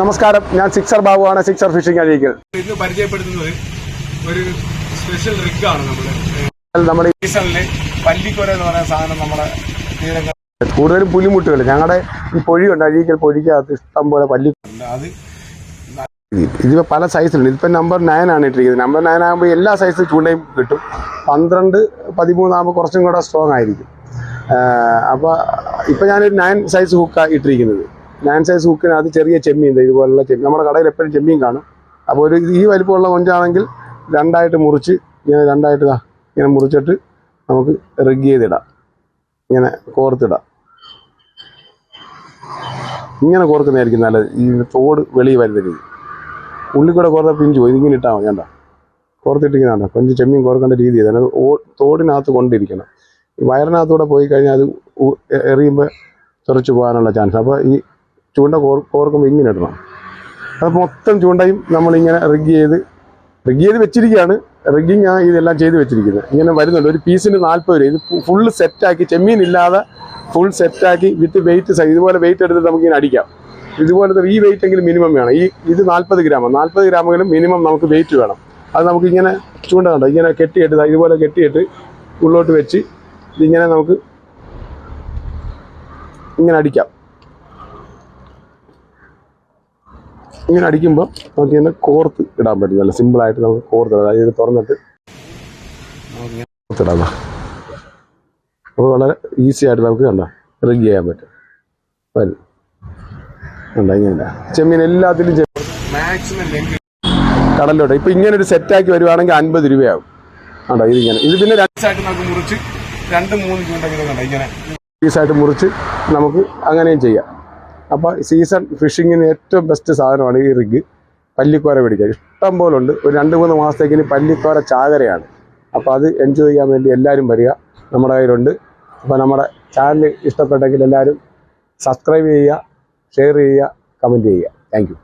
നമസ്കാരം. ഞാൻ സിക്സർ ബാബുവാണ്. സിക്സർ ഫിഷിംഗ് അഴീക്കൽ ഇന്ന് പരിചയപ്പെടുത്തുന്നത് ഒരു സ്പെഷ്യൽ നമ്മൾ. നമ്മുടെ സീസണിൽ പല്ലിക്കൊര എന്ന് പറയുന്ന സാധനം നമ്മുടെ കൂടുതലും പുലിമുട്ടുകൾ. ഞങ്ങളുടെ ഈ പൊഴിയുണ്ട്. അഴീക്കൽ പൊഴിക്കകത്ത് ഇഷ്ടം പോലെ പല്ലി അത് ഇതിപ്പോൾ പല സൈസിലുണ്ട് ഇതിപ്പോൾ നമ്പർ നയൻ ആണ് ഇട്ടിരിക്കുന്നത്. നമ്പർ നയൻ ആകുമ്പോൾ എല്ലാ സൈസ് ചൂണ്ടയും കിട്ടും. പന്ത്രണ്ട് പതിമൂന്നാകുമ്പോൾ കുറച്ചും കൂടെ സ്ട്രോങ് ആയിരിക്കും. അപ്പോൾ ഇപ്പോൾ ഞാനൊരു നയൻ സൈസ് ഹുക്കാണ് ഇട്ടിരിക്കുന്നത്. നയൻ സൈസ് ഹുക്കിനകത്ത് ചെറിയ ചെമ്മീൻ ഇതുപോലുള്ള ചെമ്മീൻ. നമ്മുടെ കടയിൽ എപ്പോഴും ചെമ്മീൻ കാണും. അപ്പോൾ ഒരു ഈ വലിപ്പമുള്ള കൊഞ്ചാണെങ്കിൽ രണ്ടായിട്ട് മുറിച്ച് ഇങ്ങനെ രണ്ടായിട്ട് ഇങ്ങനെ മുറിച്ചിട്ട് നമുക്ക് റിഗ് ചെയ്തിടാം. ഇങ്ങനെ കോർത്തിടാം. ഇങ്ങനെ കോർക്കുന്നതായിരിക്കും നല്ലത്. ഈ തോട് വെളിയിൽ വരുന്ന രീതി ഉള്ളിൽ കൂടെ കോർത്ത പിഞ്ചു പോയി. ഇതിങ്ങനെ ഇട്ടാൽ മതി. കണ്ടോ? കോർത്തിട്ടിരിക്കുന്നുണ്ടോ കൊഞ്ച് ചെമ്മീൻ കോർക്കേണ്ട രീതി അതായത് തോടിനകത്ത് കൊണ്ടിരിക്കണം. വയറിനകത്തൂടെ പോയി കഴിഞ്ഞാൽ അത് എറിയുമ്പോൾ തുറച്ചു പോകാനുള്ള ചാൻസ്. അപ്പോൾ ഈ ചൂണ്ട കോർ കോർക്കുമ്പോൾ ഇങ്ങനെ ഇടണം. അത് മൊത്തം ചൂണ്ടയും നമ്മളിങ്ങനെ റിഗ് ചെയ്ത് റിഗ് ചെയ്ത് വെച്ചിരിക്കുകയാണ്. റിഗിങ് ആ ഇതെല്ലാം ചെയ്ത് വെച്ചിരിക്കുന്നത്. ഇങ്ങനെ വരുന്നുണ്ട്. ഒരു പീസിന് നാൽപ്പത് രൂപ. ഇത് ഫുള്ള് സെറ്റാക്കി ചെമ്മീൻ ഇല്ലാതെ ഫുൾ സെറ്റാക്കി വിത്ത് വെയിറ്റ് ഇതുപോലെ വെയിറ്റ് എടുത്ത് നമുക്ക് ഇങ്ങനെ അടിക്കാം. ഇതുപോലത്തെ ഈ വെയിറ്റ് എങ്കിലും മിനിമം വേണം. ഈ ഇത് നാൽപ്പത് ഗ്രാമാണ് നാൽപ്പത് ഗ്രാമെങ്കിലും മിനിമം നമുക്ക് വെയിറ്റ് വേണം. അത് നമുക്ക് ഇങ്ങനെ ചൂണ്ട കണ്ടോ? ഇങ്ങനെ കെട്ടിയിട്ട് ഇതുപോലെ കെട്ടിയിട്ട് ഉള്ളോട്ട് വെച്ച് ഇതിങ്ങനെ നമുക്ക് ഇങ്ങനെ അടിക്കാം. ഇങ്ങനെ അടിക്കുമ്പോൾ നമുക്ക് ഇങ്ങനെ കോർത്ത് ഇടാൻ പറ്റും. നല്ല സിമ്പിളായിട്ട് നമുക്ക് കോർത്ത് ഇടാം. അതായത് തുറന്നിട്ട് കോർത്തിടാം. അപ്പോൾ വളരെ ഈസി ആയിട്ട് നമുക്ക് കണ്ട റിഗ് ചെയ്യാൻ പറ്റും. വരും. ഇങ്ങനെ ചെമ്മീൻ എല്ലാത്തിലും ചെ- മാക്സിമം ലെങ്ക് കടലിലോട്ട്. ഇപ്പം ഇങ്ങനെ ഒരു സെറ്റ് ആക്കി വരുവാണെങ്കിൽ അൻപത് രൂപയാവും. കണ്ടോ ഇതിങ്ങനെ ഇത് പിന്നെ രണ്ട് നമുക്ക് മുറിച്ച് രണ്ട് മൂന്ന് ചൂണ്ട ഇങ്ങനെ. പീസായിട്ട് മുറിച്ച് നമുക്ക് അങ്ങനെയും ചെയ്യാം. അപ്പോൾ സീസൺ ഫിഷിങ്ങിന് ഏറ്റവും ബെസ്റ്റ് സാധനമാണ് ഈ റിഗ് പല്ലിക്കോര പിടിക്കാൻ ഇഷ്ടം പോലെ ഉണ്ട് ഒരു രണ്ട് മൂന്ന് മാസത്തേക്ക് ഇനി പല്ലിക്കോര ചാകരയാണ്. അപ്പോൾ അത് എൻജോയ് ചെയ്യാൻ വേണ്ടി എല്ലാവരും വരിക. നമ്മുടെ കയ്യിലുണ്ട്. അപ്പോൾ നമ്മുടെ ചാനൽ ഇഷ്ടപ്പെട്ടെങ്കിൽ എല്ലാവരും സബ്സ്ക്രൈബ് ചെയ്യുക ഷെയർ ചെയ്യുക കമന്റ് ചെയ്യുക. താങ്ക്